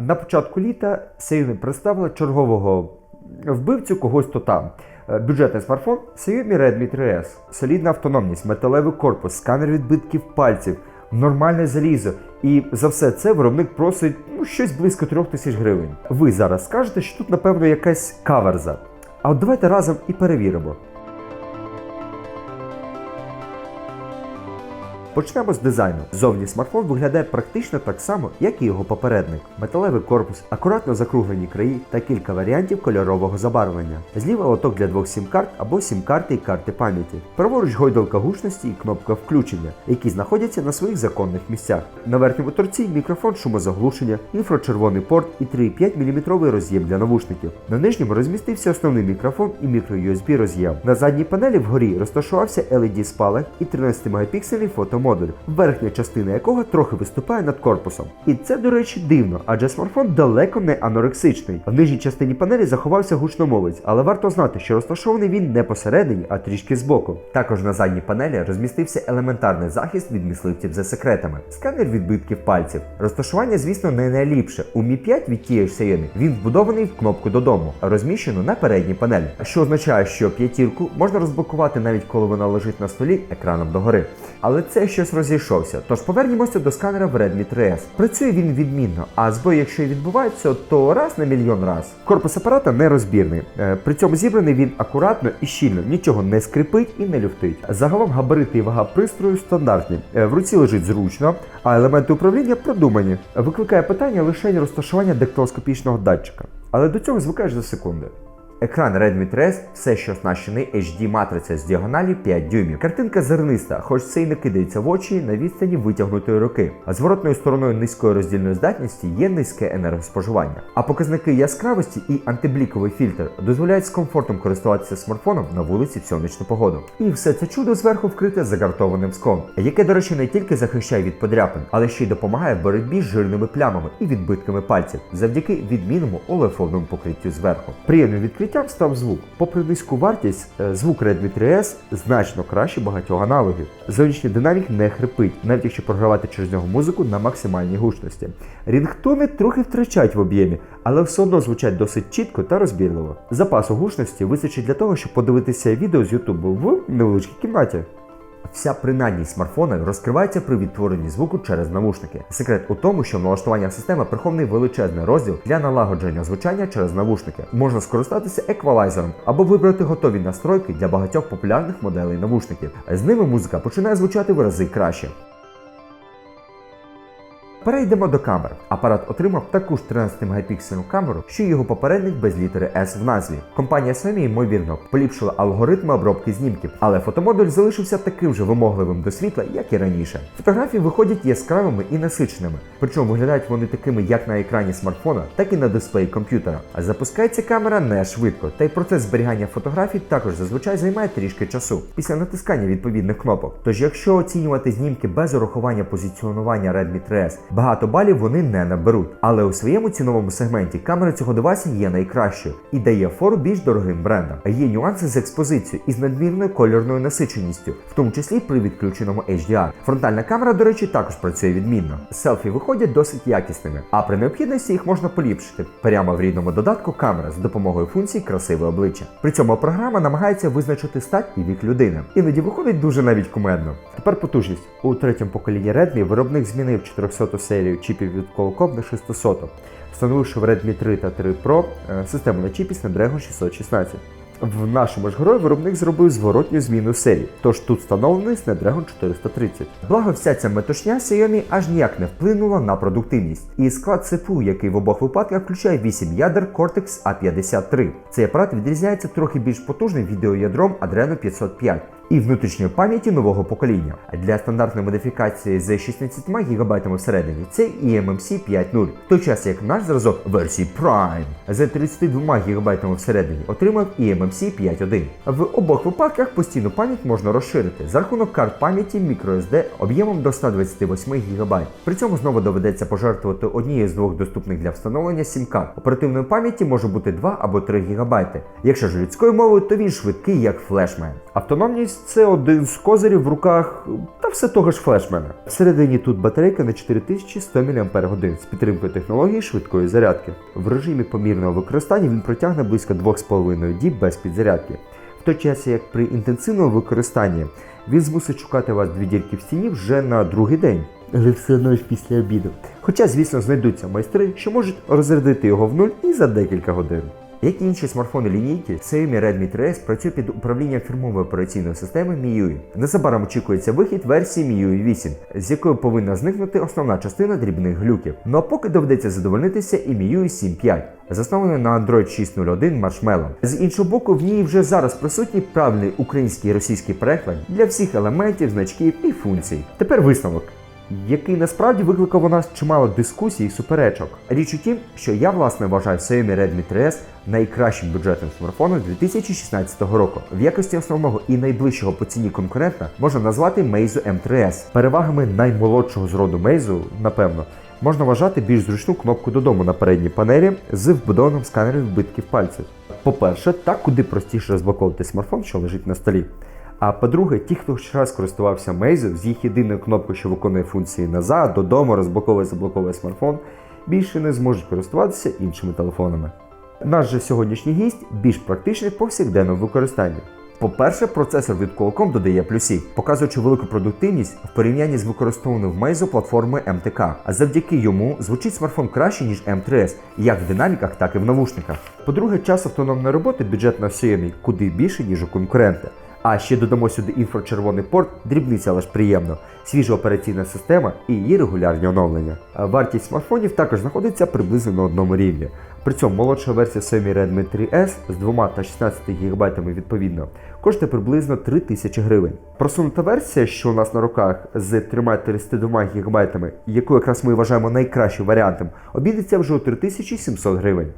На початку літа Xiaomi представила чергового вбивцю когось то там. Е, Бюджетний смартфон Xiaomi Redmi 3S. Солідна автономність, металевий корпус, сканер відбитків пальців, нормальне залізо. І за все це виробник просить ну, щось близько трьох тисяч гривень. Ви зараз скажете, що тут, напевно, якась каверза. А от давайте разом і перевіримо. Почнемо з дизайну. Зовні смартфон виглядає практично так само, як і його попередник. Металевий корпус, акуратно закруглені краї та кілька варіантів кольорового забарвлення. Зліва лоток для двох сім-карт або сім-карти і карти пам'яті. Праворуч гойдалка гучності і кнопка включення, які знаходяться на своїх законних місцях. На верхньому торці мікрофон шумозаглушення, інфрачервоний порт і 3,5 мм роз'єм для навушників. На нижньому розмістився основний мікрофон і мікро-USB роз'єм. На задній панелі вгорі розташувався LED спалах і 13-мегапіксельний фотомодуль, верхня частина якого трохи виступає над корпусом. І це, до речі, дивно, адже смартфон далеко не анорексичний. В нижній частині панелі заховався гучномовець, але варто знати, що розташований він не посередині, а трішки збоку. Також на задній панелі розмістився елементарний захист від мисливців за секретами, сканер відбитків пальців. Розташування, звісно, не найліпше. У Mi 5 від тієї ж Xiaomi він вбудований в кнопку додому, розміщену на передній панелі, що означає, що п'ятірку можна розблокувати навіть коли вона лежить на столі екраном догори. Але це щось розійшовся. Тож повернімося до сканера в Redmi 3S. Працює він відмінно, а збої, якщо і відбуваються, то раз на мільйон раз. Корпус апарата нерозбірний. Е, При цьому зібраний він акуратно і щільно, нічого не скрипить і не люфтить. Загалом габарити і вага пристрою стандартні. Е, В руці лежить зручно, а елементи управління продумані. Викликає питання лише розташування дактилоскопічного датчика. Але до цього звикаєш за секунди. Екран Redmi 3S все ще оснащений HD матрицею з діагоналю 5 дюймів. Картинка зерниста, хоч це й не кидається в очі на відстані витягнутої руки. А зворотною стороною низької роздільної здатності є низьке енергоспоживання. А показники яскравості і антибліковий фільтр дозволяють з комфортом користуватися смартфоном на вулиці в сонячну погоду. І все це чудо зверху вкрите загартованим склом, яке, до речі, не тільки захищає від подряпин, але ще й допомагає в боротьбі з жирними плямами і відбитками пальців завдяки відмінному олефовному покриттю зверху. Приємним відкриттям став звук. Попри низьку вартість, е, звук Redmi 3S значно краще багатьох аналогів. Зовнішній динамік не хрипить, навіть якщо програвати через нього музику на максимальній гучності. Рінгтони трохи втрачають в об'ємі, але все одно звучать досить чітко та розбірливо. Запасу гучності вистачить для того, щоб подивитися відео з YouTube в невеличкій кімнаті. Вся принадність смартфона розкривається при відтворенні звуку через навушники. Секрет у тому, що в налаштуваннях системи прихований величезний розділ для налагодження звучання через навушники. Можна скористатися еквалайзером або вибрати готові настройки для багатьох популярних моделей навушників. З ними музика починає звучати в рази краще. Перейдемо до камер. Апарат отримав таку ж 13-мегапіксельну камеру, що й його попередник без літери S в назві. Компанія Sony, ймовірно, поліпшила алгоритми обробки знімків, але фотомодуль залишився таким же вимогливим до світла, як і раніше. Фотографії виходять яскравими і насиченими, причому виглядають вони такими як на екрані смартфона, так і на дисплеї комп'ютера. А запускається камера не швидко, та й процес зберігання фотографій також зазвичай займає трішки часу після натискання відповідних кнопок. Тож, якщо оцінювати знімки без урахування позиціонування Redmi 3S, багато балів вони не наберуть. Але у своєму ціновому сегменті камера цього девайсу є найкращою і дає фору більш дорогим брендам. Є нюанси з експозицією і з надмірною кольорною насиченістю, в тому числі при відключеному HDR. Фронтальна камера, до речі, також працює відмінно. Селфі виходять досить якісними, а при необхідності їх можна поліпшити прямо в рідному додатку камери з допомогою функції красиве обличчя. При цьому програма намагається визначити стать і вік людини. Іноді виходить дуже навіть кумедно. Тепер потужність. У третьому поколінні Redmi виробник змінив 400 серію чіпів від Qualcomm на 600, встановивши в Redmi 3 та 3 Pro е, систему на чіпі Snapdragon 616. В нашому ж герої виробник зробив зворотню зміну серії, тож тут встановлений Snapdragon 430. Благо, вся ця метушня Xiaomi аж ніяк не вплинула на продуктивність. І склад ЦПУ, який в обох випадках включає 8 ядер Cortex A53. Цей апарат відрізняється трохи більш потужним відеоядром Adreno 505 і внутрішньої пам'яті нового покоління. Для стандартної модифікації з 16 ГБ всередині це eMMC 5.0, в той час як наш зразок версії Prime з 32 ГБ всередині отримав eMMC 5.1. В обох випадках постійну пам'ять можна розширити за рахунок карт пам'яті microSD об'ємом до 128 ГБ. При цьому знову доведеться пожертвувати однією з двох доступних для встановлення сім-карт. Оперативної пам'яті може бути 2 або 3 ГБ. Якщо ж людською мовою, то він швидкий як флешмен. Автономність це один з козирів в руках та все того ж флешмена. Всередині тут батарейка на 4100 мАч з підтримкою технології швидкої зарядки. В режимі помірного використання він протягне близько 2,5 діб без підзарядки. В той час, як при інтенсивному використанні він змусить шукати вас дві дірки в стіні вже на другий день. Але все одно ж після обіду. Хоча, звісно, знайдуться майстри, що можуть розрядити його в нуль і за декілька годин. Як і інші смартфони лінійки, Xiaomi Redmi 3S працює під управлінням фірмової операційної системи MIUI. Незабаром очікується вихід версії MIUI 8, з якою повинна зникнути основна частина дрібних глюків. Ну а поки доведеться задовольнитися і MIUI 7.5, заснований на Android 6.0.1 Marshmallow. З іншого боку, в ній вже зараз присутній правильний український і російський переклад для всіх елементів, значків і функцій. Тепер висновок який насправді викликав у нас чимало дискусій і суперечок. Річ у тім, що я власне вважаю Xiaomi Redmi 3S найкращим бюджетним смартфоном 2016 року. В якості основного і найближчого по ціні конкурента можна назвати Meizu M3S. Перевагами наймолодшого з роду Meizu, напевно. Можна вважати більш зручну кнопку додому на передній панелі з вбудованим сканером відбитків пальців. По-перше, так куди простіше розблоковувати смартфон, що лежить на столі. А по-друге, ті, хто ще раз користувався Meizu, з їх єдиною кнопкою, що виконує функції назад, додому, розблоковує, заблоковує смартфон, більше не зможуть користуватися іншими телефонами. Наш же сьогоднішній гість більш практичний повсякденному використанні. По-перше, процесор від Qualcomm додає плюсів, показуючи велику продуктивність в порівнянні з використовуваною в Meizu платформою MTK. А завдяки йому звучить смартфон краще, ніж M3S, як в динаміках, так і в навушниках. По-друге, час автономної роботи бюджет на Xiaomi куди більше, ніж у конкурента. А ще додамо сюди інфрачервоний порт, дрібниця, але ж приємно, свіжа операційна система і її регулярні оновлення. Вартість смартфонів також знаходиться приблизно на одному рівні. При цьому молодша версія Xiaomi Redmi 3S з 2 та 16 ГБ відповідно коштує приблизно 3000 гривень. Просунута версія, що у нас на руках з 3 32 ГБ, яку якраз ми вважаємо найкращим варіантом, обійдеться вже у 3700 гривень.